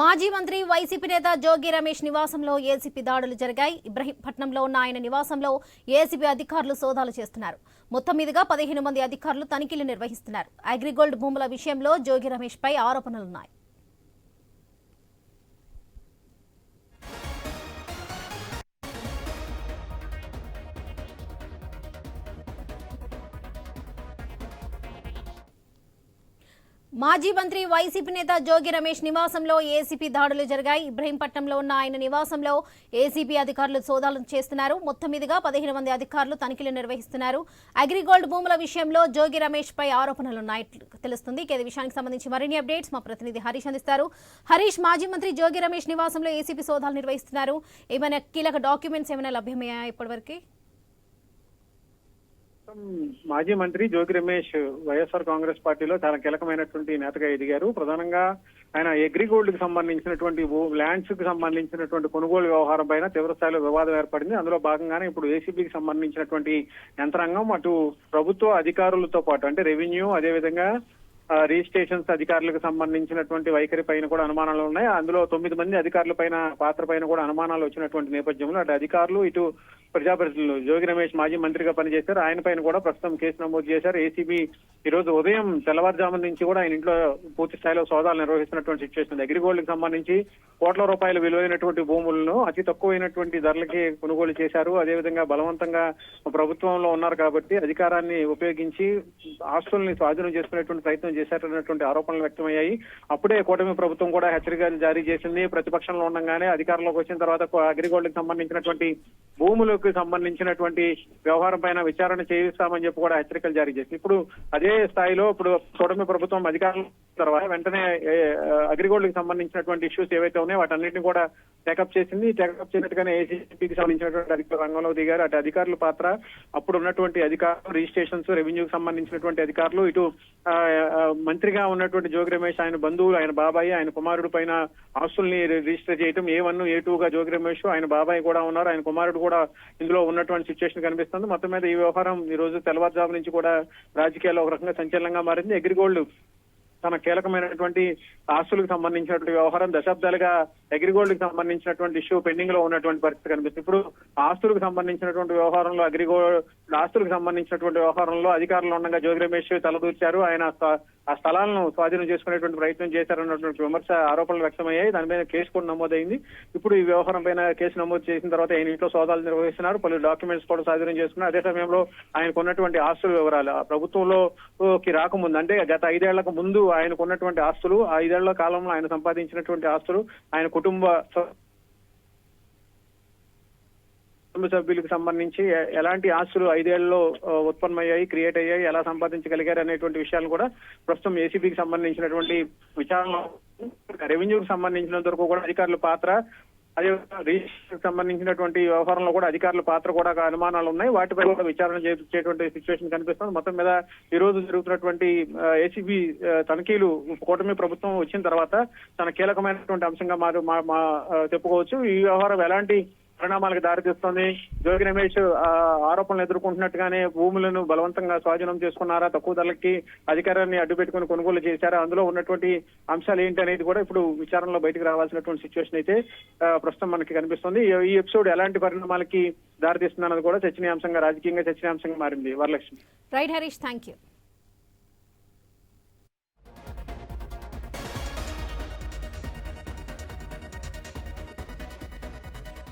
మాజీ మంత్రి వైసీపీ నేత జోగి రమేష్ నివాసంలో ఏసీపీ దాడులు జరిగాయి. ఇబ్రహీంపట్నంలో ఉన్న ఆయన నివాసంలో ఏసీబీ అధికారులు సోదాలు చేస్తున్నారు. మొత్తం మీదుగా పదిహేను మంది అధికారులు తనిఖీలు నిర్వహిస్తున్నారు. అగ్రిగోల్డ్ భూముల విషయంలో జోగి రమేష్ పై ఆరోపణలున్నాయి. మాజీ మంత్రి వైసీపీ నేత జోగి రమేష్ నివాసంలో ఏసీపీ దాడులు జరిగాయి. ఇబ్రహీంపట్నంలో ఉన్న ఆయన నివాసంలో ఏసీబీ అధికారులు సోదాలు చేస్తున్నారు. మొత్తం మీదుగా పదిహేను మంది అధికారులు తనిఖీలు నిర్వహిస్తున్నారు. అగ్రిగోల్డ్ భూముల విషయంలో జోగి రమేష్ పై ఆరోపణలున్నాయట్లు తెలుస్తుంది. ఇక విషయానికి సంబంధించి మరిన్ని అప్డేట్స్ మా ప్రతినిధి హరీష్ అందిస్తారు. హరీష్ మాజీ మంత్రి జోగి రమేష్ నివాసంలో ఏసీపీ సోదాలు నిర్వహిస్తున్నారు. ఏమైనా కీలక డాక్యుమెంట్స్ ఏమైనా లభ్యమయ్యాయా ఇప్పటివరకు? మాజీ మంత్రి జోగి రమేష్ వైఎస్ఆర్ కాంగ్రెస్ పార్టీలో చాలా కీలకమైనటువంటి నేతగా ఎదిగారు. ప్రధానంగా ఆయన అగ్రిగోల్డ్కి సంబంధించినటువంటి ల్యాండ్స్కి సంబంధించినటువంటి కొనుగోలు వ్యవహారం పైన తీవ్రస్థాయిలో వివాదం ఏర్పడింది. అందులో భాగంగానే ఇప్పుడు ఏసీబీకి సంబంధించినటువంటి యంత్రాంగం అటు ప్రభుత్వ అధికారులతో పాటు అంటే రెవెన్యూ అదేవిధంగా రిజిస్ట్రేషన్స్ అధికారులకు సంబంధించినటువంటి వైఖరి పైన కూడా అనుమానాలు ఉన్నాయి. అందులో తొమ్మిది మంది అధికారుల పైన పాత్ర పైన కూడా అనుమానాలు వచ్చినటువంటి నేపథ్యంలో అటు అధికారులు ఇటు ప్రజాప్రతినిధులు జోగి రమేష్ మాజీ మంత్రిగా పనిచేశారు. ఆయన పైన కూడా ప్రస్తుతం కేసు నమోదు చేశారు. ఏసీబీ ఈ రోజు ఉదయం తెల్లవారుజాము నుంచి కూడా ఆయన ఇంట్లో పూర్తి స్థాయిలో సోదాలు నిర్వహిస్తున్నటువంటి సిచ్యువేషన్ ఉంది అగ్రిగోల్డ్కి సంబంధించి కోట్ల రూపాయల విలువైనటువంటి భూములను అతి తక్కువైనటువంటి ధరలకి కొనుగోలు చేశారు. అదేవిధంగా బలవంతంగా ప్రభుత్వంలో ఉన్నారు కాబట్టి అధికారాన్ని ఉపయోగించి ఆస్తుల్ని స్వాధీనం చేసుకునేటువంటి ప్రయత్నం చేశారన్నటువంటి ఆరోపణలు వ్యక్తమయ్యాయి. అప్పుడే కూటమి ప్రభుత్వం కూడా హెచ్చరికలు జారీ చేసింది. ప్రతిపక్షంలో ఉండగానే అధికారంలోకి వచ్చిన తర్వాత అగ్రిగోల్డ్కి సంబంధించినటువంటి భూములకు సంబంధించినటువంటి వ్యవహారం పైన విచారణ చేయిస్తామని చెప్పి కూడా హెచ్చరికలు జారీ చేసింది. ఇప్పుడు అదే స్థాయిలో ఇప్పుడు కూటమి ప్రభుత్వం అధికారం తర్వాత వెంటనే అగ్రిగోల్డ్కి సంబంధించినటువంటి ఇష్యూస్ ఏవైతే ఉన్నాయో వాటన్నిటిని కూడా టేకప్ చేసింది. టేకప్ చేసినట్టుగానే ఏసీపీకి సంబంధించినటువంటి అధికారులు రంగంలో దిగారు. అటు అధికారుల పాత్ర అప్పుడు ఉన్నటువంటి అధికారులు రిజిస్ట్రేషన్స్ రెవెన్యూకి సంబంధించినటువంటి అధికారులు ఇటు మంత్రిగా ఉన్నటువంటి జోగి రమేష్ ఆయన బంధువులు ఆయన బాబాయి ఆయన కుమారుడు పైన ఆస్తుల్ని రిజిస్టర్ చేయటం ఏ వన్ ఏ టూ గా జోగి రమేష్ ఆయన బాబాయ్ కూడా ఉన్నారు. ఆయన కుమారుడు కూడా ఇందులో ఉన్నటువంటి సిచ్యువేషన్ కనిపిస్తుంది. మొత్తం మీద ఈ వ్యవహారం ఈ రోజు తెల్లవారుజాము నుంచి కూడా రాజకీయాల్లో ఒక రకంగా సంచలనంగా మారింది. అగ్రిగోల్డ్ తన కీలకమైనటువంటి ఆస్తులకు సంబంధించినటువంటి వ్యవహారం దశాబ్దాలుగా అగ్రిగోల్డ్కి సంబంధించినటువంటి ఇష్యూ పెండింగ్లో ఉన్నటువంటి పరిస్థితి కనిపిస్తుంది. ఇప్పుడు ఆస్తులకు సంబంధించినటువంటి వ్యవహారంలో అగ్రిగోల్డ్ ఆస్తులకు సంబంధించినటువంటి వ్యవహారంలో అధికారులు ఉండగా జ్యోతి రమేష్ తలదూర్చారు. ఆయన ఆ స్థలాలను స్వాధీనం చేసుకునేటువంటి ప్రయత్నం చేశారన్నటువంటి విమర్శ ఆరోపణలు వ్యక్తమయ్యాయి. దాని మీద కేసు కూడా నమోదైంది. ఇప్పుడు ఈ వ్యవహారం పైన కేసు నమోదు చేసిన తర్వాత ఆయన ఇంట్లో సోదాలు నిర్వహిస్తున్నారు. పలు డాక్యుమెంట్స్ కూడా స్వాధీనం చేసుకున్నారు. అదే సమయంలో ఆయనకు ఉన్నటువంటి ఆస్తుల వివరాలు ప్రభుత్వంలోకి ప్రభుత్వంలో కి రాకముందు అంటే గత ఐదేళ్ళకు ముందు ఆయనకు ఉన్నటువంటి ఆస్తులు ఆ ఐదేళ్ళ కాలంలో ఆయన సంపాదించినటువంటి ఆస్తులు ఆయన కుటుంబ కుటుంబ సభ్యులకు సంబంధించి ఎలాంటి ఆస్తులు ఐదేళ్ళలో ఉత్పన్నమయ్యాయి క్రియేట్ అయ్యాయి ఎలా సంపాదించగలిగారు అనేటువంటి విషయాలు కూడా ప్రస్తుతం ఏసీబీకి సంబంధించినటువంటి విచారణ రెవెన్యూకి సంబంధించినంత వరకు కూడా అధికారుల పాత్ర అదే రిజిస్టర్ సంబంధించినటువంటి వ్యవహారంలో కూడా అధికారుల పాత్ర కూడా అనుమానాలు ఉన్నాయి. వాటిపై కూడా విచారణ చేసేటువంటి సిచ్యువేషన్ కనిపిస్తుంది. మొత్తం మీద ఈ రోజు జరుగుతున్నటువంటి ఏసీబీ తనిఖీలు కూటమి ప్రభుత్వం వచ్చిన తర్వాత తన కీలకమైనటువంటి అంశంగా మారు మా చెప్పుకోవచ్చు. ఈ వ్యవహారం ఎలాంటి పరిణామాలకు దారితీస్తుంది. జోగి రమేష్ ఆ, ఆరోపణలు ఎదుర్కొంటున్నట్టుగానే భూములను బలవంతంగా స్వాధీనం చేసుకున్నారా? తక్కువ ధరలకి అధికారాన్ని అడ్డుపెట్టుకుని కొనుగోలు చేశారా? అందులో ఉన్నటువంటి అంశాలు ఏంటి అనేది కూడా ఇప్పుడు విచారణలో బయటకు రావాల్సినటువంటి సిచ్యువేషన్ అయితే ప్రస్తుతం మనకి కనిపిస్తుంది. ఈ- ఈ ఎపిసోడ్ ఎలాంటి పరిణామాలకి దారితీస్తుంది అన్నది కూడా చర్చనీయాంశంగా రాజకీయంగా చర్చనీయాంశంగా మారింది. Varalakshmi. Right Harish thank you